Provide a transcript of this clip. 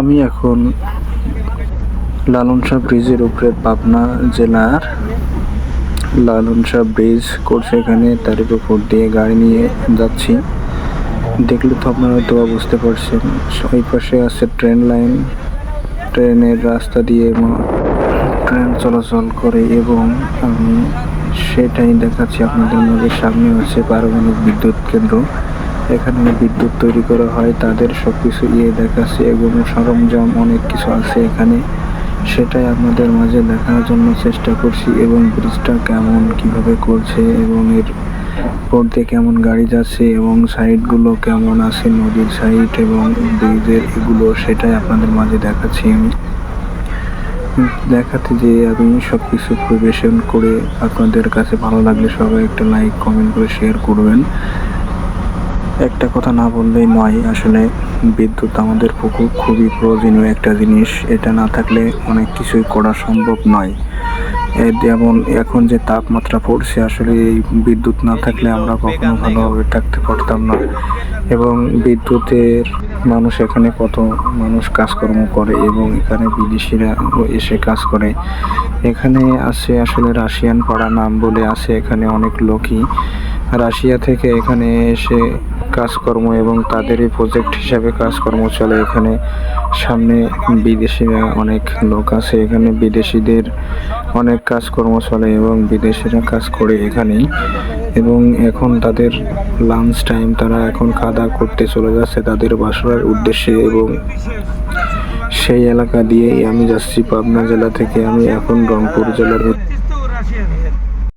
আমি এখন লালন শাহ ব্রিজের উপরে পাবনা জেলার লালন শাহ ব্রিজ করছে এখানে তার উপর দিয়ে গাড়ি নিয়ে যাচ্ছি। দেখলে তো আপনারা হয়তো বুঝতে পারছেন, ওই পাশে আছে ট্রেন লাইন ট্রেনের রাস্তা দিয়ে ট্রেন চলাচল করে এবং আমি সেটাই দেখাচ্ছি, আপনাদের মাঝে সামনে হচ্ছে পারমাণবিক বিদ্যুৎ কেন্দ্র। এখানে বিদ্যুৎ তৈরি করা হয়, তাদের সব কিছু ইয়ে দেখাচ্ছে এবং সরঞ্জাম, অনেক কিছু আছে এখানে। সেটাই আপনাদের মাঝে দেখার জন্য চেষ্টা করছি, এবং ব্রিজটা কেমন, কীভাবে করছে, এবং এর দিয়ে কেমন গাড়ি যাচ্ছে, এবং সাইডগুলো কেমন আছে, নদীর সাইড এবং ব্রিজের এগুলো, সেটাই আপনাদের মাঝে দেখাচ্ছি আমি। দেখাতে যে আমি সব কিছু পরিবেশন করে আপনাদের কাছে ভালো লাগলে সবাই একটা লাইক কমেন্ট করে শেয়ার করবেন। একটা কথা না বললেই নয়, আসলে বিদ্যুৎ আমাদের পক্ষে খুবই প্রয়োজনীয় একটা জিনিস। এটা না থাকলে অনেক কিছুই করা সম্ভব নয়। যেমন এখন যে তাপমাত্রা পড়ছে, আসলে এই বিদ্যুৎ না থাকলে আমরা কখনো ভালোভাবে থাকতে পারতাম না। এবং বিদ্যুতের মানুষ এখানে কত মানুষ কাজকর্ম করে এবং এখানে বিদেশিরা এসে কাজ করে। এখানে আছে আসলে রাশিয়ান পাড়া নাম বলে আছে, এখানে অনেক লোকই। রাশিয়া থেকে এখানে এসে কাজকর্ম এবং তাদেরই প্রজেক্ট হিসাবে কাজকর্ম চলে। এখানে সামনে বিদেশিরা অনেক লোক আছে। এখানে বিদেশিদের অনেক কাজকর্ম চলে এবং বিদেশিরা কাজ করে এখানেই। এবং এখন তাদের লাঞ্চ টাইম তারা এখন দাওয়া করতে চলে যাচ্ছে তাদের বাসার উদ্দেশ্যে এবং সেই এলাকা দিয়েই আমি যাচ্ছি পাবনা জেলা থেকে। আমি এখন রংপুর জেলার